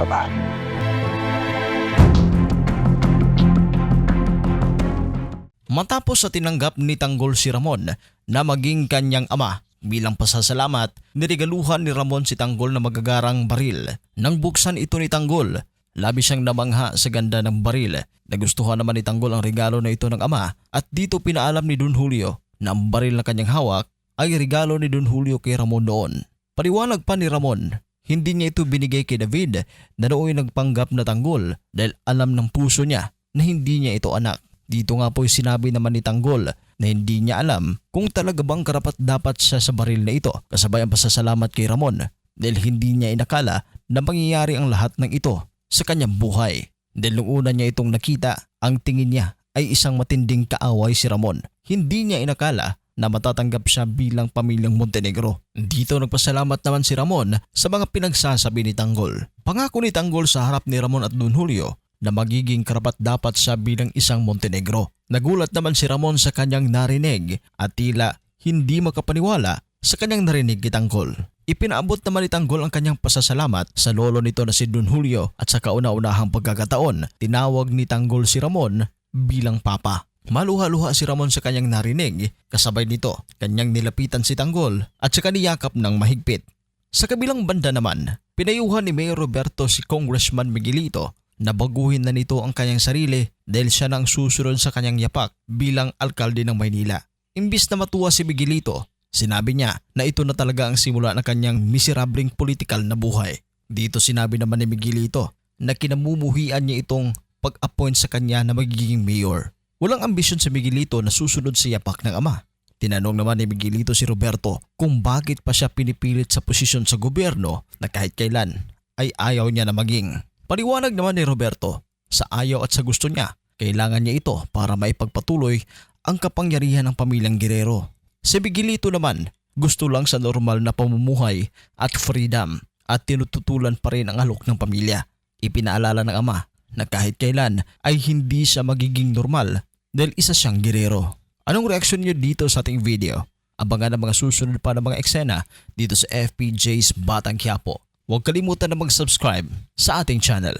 Bye-bye. Matapos sa tinanggap ni Tanggol si Ramon na maging kanyang ama bilang pasasalamat, niregaluhan ni Ramon si Tanggol na magagarang baril. Nang buksan ito ni Tanggol, labi siyang namangha sa ganda ng baril. Nagustuhan naman ni Tanggol ang regalo na ito ng ama at dito pinaalam ni Don Julio na ang baril na kanyang hawak ay regalo ni Don Julio kay Ramon noon. Paliwanag pa ni Ramon, hindi niya ito binigay kay David na nooy nagpanggap na Tanggol dahil alam ng puso niya na hindi niya ito anak. Dito nga po'y sinabi naman ni Tanggol na hindi niya alam kung talaga bang karapat dapat siya sa baril na ito kasabay ang pasasalamat kay Ramon dahil hindi niya inakala na mangyayari ang lahat ng ito sa kanyang buhay. Dahil nung una niya itong nakita, ang tingin niya ay isang matinding kaaway si Ramon. Hindi niya inakala na matatanggap siya bilang pamilyang Montenegro. Dito nagpasalamat naman si Ramon sa mga pinagsasabi ni Tanggol. Pangako ni Tanggol sa harap ni Ramon at Don Julio na magiging karapat dapat siya bilang isang Montenegro. Nagulat naman si Ramon sa kanyang narinig at tila hindi makapaniwala sa kanyang narinig ni Tanggol. Ipinaabot naman ni Tanggol ang kanyang pasasalamat sa lolo nito na si Don Julio at sa kauna-unahang pagkakataon, tinawag ni Tanggol si Ramon bilang papa. Maluha-luha si Ramon sa kanyang narinig, kasabay nito kanyang nilapitan si Tanggol at sa kaniyakap ng mahigpit. Sa kabilang banda naman, pinayuhan ni Mayor Roberto si Congressman Miguelito na baguhin na nito ang kanyang sarili dahil siya na ang susunod sa kanyang yapak bilang alkalde ng Maynila. Imbis na matuwa si Miguelito, sinabi niya na ito na talaga ang simula ng kanyang miserabling politikal na buhay. Dito sinabi naman ni Miguelito na kinamumuhian niya itong pag-appoint sa kanya na magiging mayor. Walang ambisyon sa Miguelito na susunod sa yapak ng ama. Tinanong naman ni Miguelito si Roberto kung bakit pa siya pinipilit sa posisyon sa gobyerno na kahit kailan ay ayaw niya na maging. Paliwanag naman ni Roberto, sa ayaw at sa gusto niya, kailangan niya ito para maipagpatuloy ang kapangyarihan ng pamilyang Guerrero. Si Miguelito naman, gusto lang sa normal na pamumuhay at freedom at tinututulan pa rin ang alok ng pamilya. Ipinaalala ng ama na kahit kailan ay hindi siya magiging normal dahil isa siyang Guerrero. Anong reaksyon niyo dito sa ating video? Abangan ang mga susunod pa ng mga eksena dito sa FPJ's Batang Quiapo. Huwag kalimutan na mag-subscribe sa ating channel.